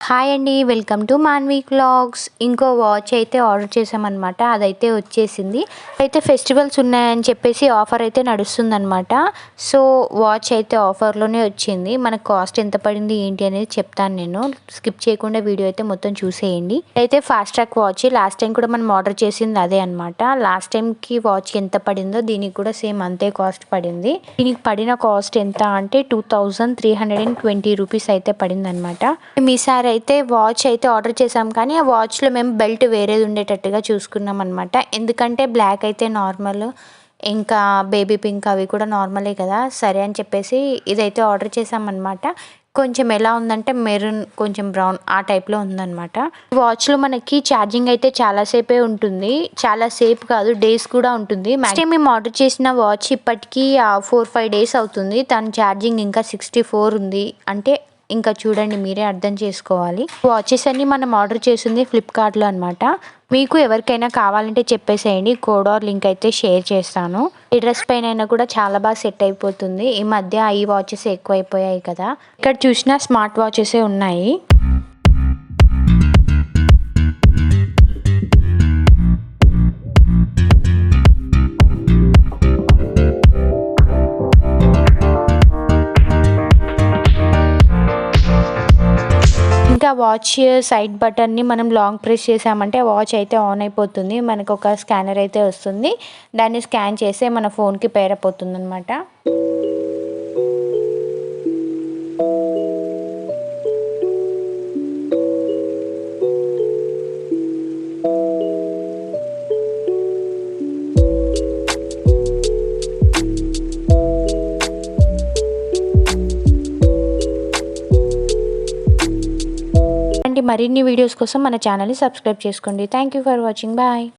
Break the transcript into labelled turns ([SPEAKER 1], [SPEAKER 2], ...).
[SPEAKER 1] Hi అండి welcome to Manvi క్లాగ్స్ ఇంకో watch అయితే ఆర్డర్ చేసామన్నమాట అదైతే వచ్చేసింది. అయితే ఫెస్టివల్స్ ఉన్నాయని చెప్పేసి ఆఫర్ అయితే నడుస్తుందన్నమాట. సో వాచ్ అయితే ఆఫర్లోనే వచ్చింది. మనకు కాస్ట్ ఎంత పడింది ఏంటి అనేది చెప్తాను నేను. స్కిప్ చేయకుండా వీడియో అయితే మొత్తం చూసేయండి. అయితే fast track watch last time కూడా మనం ఆర్డర్ చేసింది అదే అనమాట లాస్ట్ టైంకి వాచ్ ఎంత పడిందో దీనికి కూడా సేమ్ అంతే కాస్ట్ పడింది. దీనికి పడిన కాస్ట్ ఎంత అంటే two thousand three hundred and twenty rupees అయితే పడింది అనమాట మీసారి అయితే వాచ్ అయితే ఆర్డర్ చేసాం కానీ ఆ వాచ్లో మేము బెల్ట్ వేరేది ఉండేటట్టుగా చూసుకున్నాం అనమాట ఎందుకంటే బ్లాక్ అయితే నార్మల్ ఇంకా బేబీ పింక్ అవి కూడా నార్మలే కదా. సరే అని చెప్పేసి ఇదైతే ఆర్డర్ చేసామన్నమాట కొంచెం ఎలా ఉందంటే మెరూన్ కొంచెం బ్రౌన్ ఆ టైప్లో ఉందన్నమాట. వాచ్లో మనకి ఛార్జింగ్ అయితే చాలాసేపే ఉంటుంది. చాలా సేపు కాదు డేస్ కూడా ఉంటుంది. మ్యాక్సిమం మేము ఆర్డర్ చేసిన వాచ్ ఇప్పటికీ ఫోర్ ఫైవ్ డేస్ అవుతుంది. తన ఛార్జింగ్ ఇంకా సిక్స్టీ ఫోర్ ఉంది. అంటే ఇంకా చూడండి మీరే అర్థం చేసుకోవాలి. వాచెస్ అన్ని మనం ఆర్డర్ చేసింది ఫ్లిప్కార్ట్లో అనమాట మీకు ఎవరికైనా కావాలంటే చెప్పేసేయండి. కోడ్ ఆర్ లింక్ అయితే షేర్ చేస్తాను. ఈ డ్రెస్ పైన కూడా చాలా బాగా సెట్ అయిపోతుంది. ఈ మధ్య ఈ వాచెస్ ఎక్కువైపోయాయి కదా. ఇక్కడ చూసినా స్మార్ట్ వాచెసే ఉన్నాయి. ఇంకా వాచ్ సైడ్ బటన్ని మనం లాంగ్ ప్రెస్ చేసామంటే వాచ్ అయితే ఆన్ అయిపోతుంది. మనకు ఒక స్కానర్ అయితే వస్తుంది. దాన్ని స్కాన్ చేస్తే మన ఫోన్కి పేరపోతుంది అనమాట మరిన్ని వీడియోస్ కోసం మన ఛానల్ని సబ్స్క్రైబ్ చేసుకోండి. Thank you for watching bye